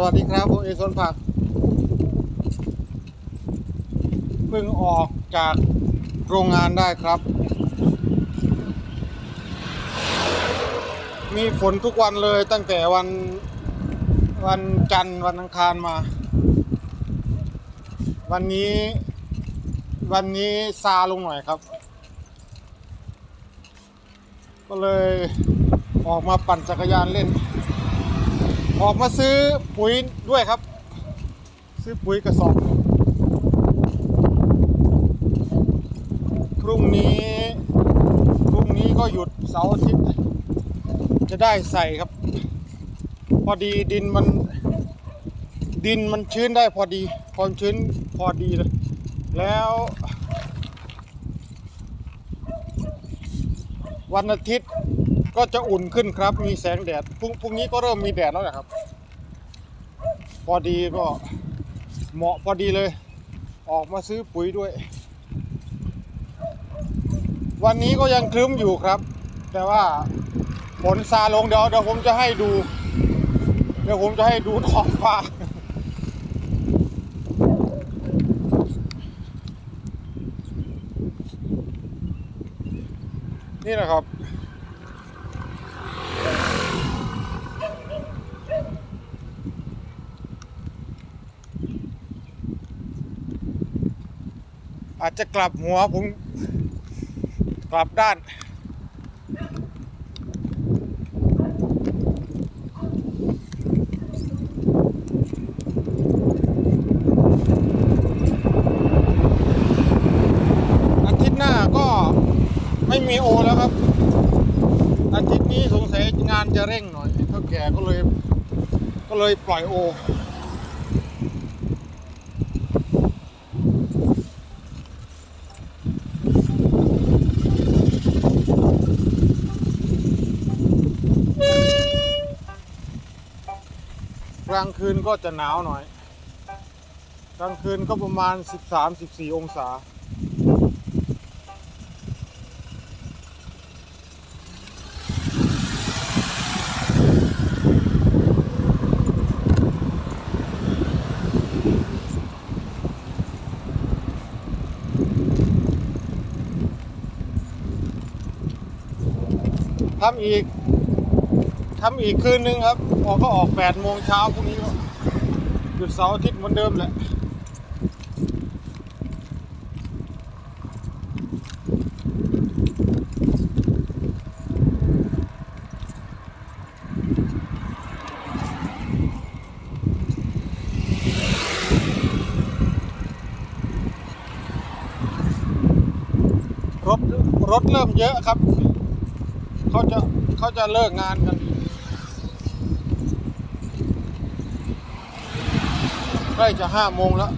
สวัสดีครับผมเอสวนผักเพิ่งออกจากโรงงานได้ครับ มีฝนทุกวันเลยตั้งแต่วันวันจันทร์วันอังคารมา วันนี้วันนี้ซาลงหน่อยครับ ก็เลยออกมาปั่นจักรยานเล่น ออกมาซื้อปุ๋ยด้วยครับ ซื้อปุ๋ยกระสอบพรุ่งนี้พรุ่งนี้ก็หยุดเสาร์อาทิตย์จะได้ใส่ครับ พอดีดินมันดินมันชื้นได้พอดีความชื้นพอดีเลยแล้ววันอาทิตย์ ก็จะอุ่นขึ้นครับ มีแสงแดดพรุ่งพรุ่งนี้ก็เริ่มมีแดดแล้วนะครับ พอดีก็เหมาะพอดีเลย ออกมาซื้อปุ๋ยด้วย วันนี้ก็ยังครึ้มอยู่ครับ แต่ว่าฝนซาลงเดี๋ยวเดี๋ยวผมจะให้ดู เดี๋ยวผมจะให้ดูท้องฟ้านี่นะครับ อาจจะกลับหัวผมกลับด้าน อาทิตย์หน้าก็ไม่มีโอแล้วครับ อาทิตย์นี้สงสัยงานจะเร่งหน่อยเท่าแก่ก็เลยก็เลยปล่อยโอ กลางคืนก็จะหนาวหน่อย กลางคืนก็ประมาณ 13-14 องศา ทำอีก ทำอีกคืนนึงครับ ออกก็ออก8โมงเช้าพรุ่งนี้ก็หยุดเสาร์อาทิตย์เหมือนเดิมแหละรถรถเริ่มเยอะครับ เขาจะเขาจะเลิกงานกัน ใกล้จะห้าโมงแล้ว